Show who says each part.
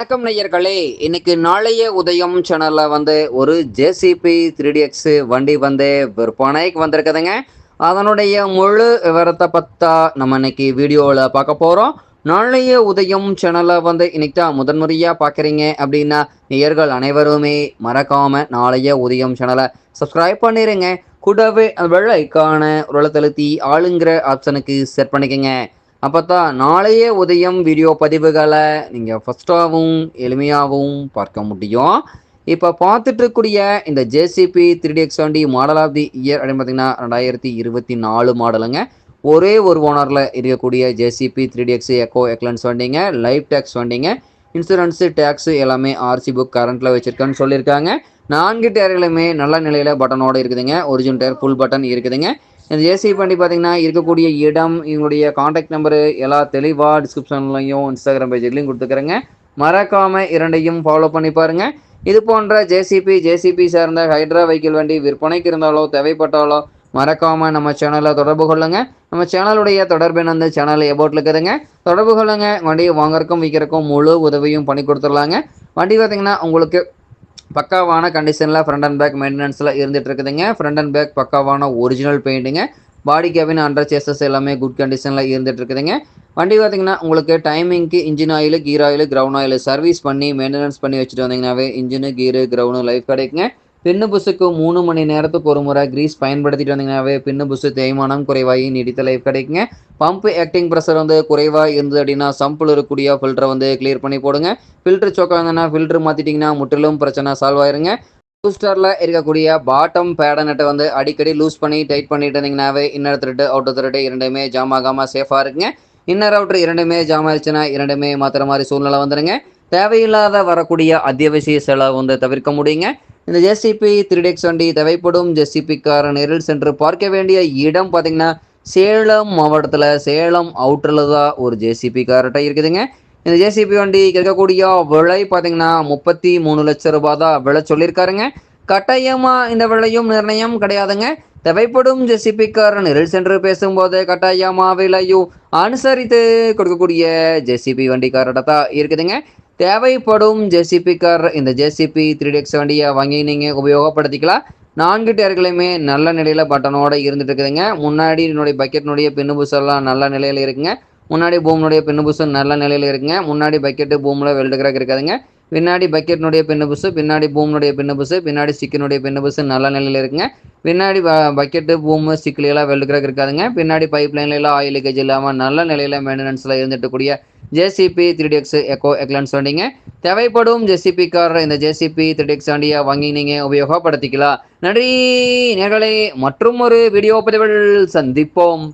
Speaker 1: வணக்கம் நேயர்களே. இன்னைக்கு நாளைய உதயம் சேனல்ல வந்து ஒரு ஜேசிபி த்ரீ எக்ஸ் வண்டி வந்து விற்பனைக்கு வந்திருக்குதுங்க. அதனுடைய முழு விவரத்தை பத்தா நம்ம இன்னைக்கு வீடியோவில் பார்க்க போகிறோம் நாளைய உதயம் சேனலை வந்து இன்னைக்கு தான் முதன்முறையாக பார்க்குறீங்க அப்படின்னா நேயர்கள் அனைவருமே மறக்காம நாளைய உதயம் சேனலை சப்ஸ்கிரைப் பண்ணிடுங்க கூடவே அந்த வெள்ளைக்கான உருளத்தழுத்தி ஆளுங்கிற ஆப்ஷனுக்கு செட் பண்ணிக்கங்க. அப்போ தான் நாளைய உதயம் வீடியோ பதிவுகளை நீங்கள் ஃபஸ்ட்டாகவும் எளிமையாகவும் பார்க்க முடியும். இப்போ பார்த்துட்டு இருக்கக்கூடிய இந்த ஜேசிபி த்ரீ டி எக்ஸ் வண்டி மாடல் ஆஃப் தி இயர் அப்படின்னு பார்த்தீங்கன்னா ரெண்டாயிரத்தி இருபத்தி நாலு மாடலுங்க ஒரே ஒரு ஓனரில் இருக்கக்கூடிய JCB three D X eco excellence வண்டிங்க லைஃப் டேக்ஸ் வண்டிங்க இன்சூரன்ஸு டேக்ஸு எல்லாமே ஆர்சி புக் கரண்ட்டில் வச்சுருக்கேன்னு சொல்லியிருக்காங்க. நான்கு டயர்களுமே நல்ல நிலையில் பட்டனோடு இருக்குதுங்க. ஒரிஜினல் டயர் ஃபுல் பட்டன் இருக்குதுங்க. இந்த ஜேசி வண்டி பார்த்தீங்கன்னா இருக்கக்கூடிய இடம் இவங்களுடைய காண்டாக்ட் நம்பரு எல்லா தெளிவாக டிஸ்கிரிப்ஷன்லையும் இன்ஸ்டாகிராம் பேஜ்லையும் கொடுத்துக்கிறேங்க. மறக்காமல் இரண்டையும் ஃபாலோ பண்ணி பாருங்கள் இது போன்ற ஜேசிபி ஜேசிபி சார்ந்த ஹைட்ரா வெஹிக்கிள் வண்டி விற்பனைக்கு இருந்தாலோ தேவைப்பட்டாலோ மறக்காமல் நம்ம சேனலை தொடர்பு கொள்ளுங்கள் நம்ம சேனலுடைய தொடர்பு வந்து சேனல் எபோட்டில் இருக்குதுங்க. தொடர்பு கொள்ளுங்க. வண்டியை வாங்குறக்கும் விற்கிறக்கும் முழு உதவியும் பண்ணி கொடுத்துடலாங்க. வண்டி பார்த்திங்கன்னா உங்களுக்கு பக்காவான கண்டிஷனில் ஃப்ரண்ட் அண்ட் பேக் மெயின்டெனன்ஸில் இருந்துட்டு இருக்குதுங்க ஃப்ரண்ட் அண்ட் பேக் பக்காவான ஒரிஜினல் பெயிண்ட்டுங்க பாடி கேபின் அண்டர் சேசஸ் எல்லாமே குட் கண்டிஷனில் இருந்துட்டு இருக்குதுங்க வண்டி பார்த்தீங்கன்னா உங்களுக்கு டைமிங்க்கு engine oil gear oil ground oil service பண்ணி மெயின்டெனன்ஸ் பண்ணி வச்சுட்டு வந்தீங்கன்னாவே இன்ஜினு கீரு கிரவுண்டு லைஃப் கிடைக்குங்க. பின்னு புசுக்கு மூணு மணி நேரத்துக்கு ஒரு முறை கிரீஸ் பயன்படுத்திட்டு வந்தீங்கன்னாவே பின்னு புசு தேய்மானம் குறைவாகி நீடித்த லைஃப் கிடைக்குங்க. பம்ப் ஆக்டிங் ப்ரெஷர் வந்து குறைவாக இருந்தது அப்படின்னா சம்பிள் இருக்கக்கூடிய ஃபில்டரை வந்து கிளியர் பண்ணி போடுங்க. ஃபில்டர் சோக்காங்கன்னா ஃபில்டர் மாற்றிட்டிங்கன்னா முற்றிலும் பிரச்சனை சால்வ் ஆயிருங்க. பூஸ்டரில் இருக்கக்கூடிய பாட்டம் பேடனட்டை வந்து அடிக்கடி லூஸ் பண்ணி டைட் பண்ணிட்டு இருந்தீங்கன்னாவே இன்னர் திருட்டு அவுட்டர் திருட்டு இரண்டுமே ஜாம் ஆகாமல் சேஃபாக இருக்குங்க. இன்னர் அவுட்ரு இரண்டுமே ஜாம் ஆயிடுச்சுன்னா இரண்டுமே மாற்றுற மாதிரி சூழ்நிலை வந்துடுங்க தேவையில்லாத வரக்கூடிய அத்தியாவசிய செலவு வந்து தவிர்க்க முடியுங்க. இந்த ஜேசிபி த்ரீ டெக்ஸ் வண்டி தேவைப்படும் ஜேசிபி நேரில் சென்று பார்க்க வேண்டிய இடம் பார்த்தீங்கன்னா சேலம் மாவட்டத்தில் சேலம் அவுட்டரில் தான் ஒரு ஜேசிபி கார்ட்ட இருக்குதுங்க. இந்த ஜேசிபி வண்டி கேட்கக்கூடிய விலை பார்த்தீங்கன்னா முப்பத்தி மூணு லட்சம் ரூபாய் தான் விலை சொல்லியிருக்காருங்க. கட்டாயமாக இந்த விலையும் நிர்ணயம் கிடையாதுங்க. தேவைப்படும் ஜெசிபி கார் சென்று பேசும்போது கட்டாயமா விலையும் அனுசரித்து கொடுக்கக்கூடிய ஜெசிபி வண்டிக்காரட்ட தான் இருக்குதுங்க. தேவைப்படும் ஜேசிபி கார் இந்த ஜேசிபி த்ரீ டெக்ஸ் வண்டியை வாங்கி நீங்கள் உபயோகப்படுத்திக்கலாம். நான்கு டயர்களுமே நல்ல நிலையில் பட்டனோட இருந்துட்டு இருக்குதுங்க. முன்னாடி என்னுடைய பக்கெட்னுடைய பின்னு புசெல்லாம் நல்ல நிலையில் இருக்குங்க. முன்னாடி பூமினுடைய பின்னு நல்ல நிலையில் இருக்குங்க. முன்னாடி பக்கெட்டு பூமில் வெல்டு கிராக் இருக்காதுங்க. பின்னாடி பக்கெட்னுடைய பின்ன புசு பின்னாடி பூமினுடைய பின்ன புசு பின்னாடி ஸ்டிக்கினுடைய பின்ன புசு நல்ல நிலையில் இருக்குங்க. பின்னாடி பக்கெட்டு பூமு ஸ்டிக்லாம் வெல்டு கிராக் இருக்காதுங்க. பின்னாடி பைப் லைன்லாம் ஆயில் லீக்கேஜ் இல்லாமல் நல்ல நிலையில் மெயின்டெனன்ஸில் இருந்துட்டு கூடிய JCB three D X eco excellence வண்டிங்க. தேவைப்படும் ஜேசிபி கார் இந்த ஜேசிபி த்ரீ டிஎக்ஸ் வண்டியை வாங்கி நீங்கள் உபயோகப்படுத்திக்கலாம். நன்றி நேர்களை மற்றும் ஒரு வீடியோ பதிவில் சந்திப்போம்.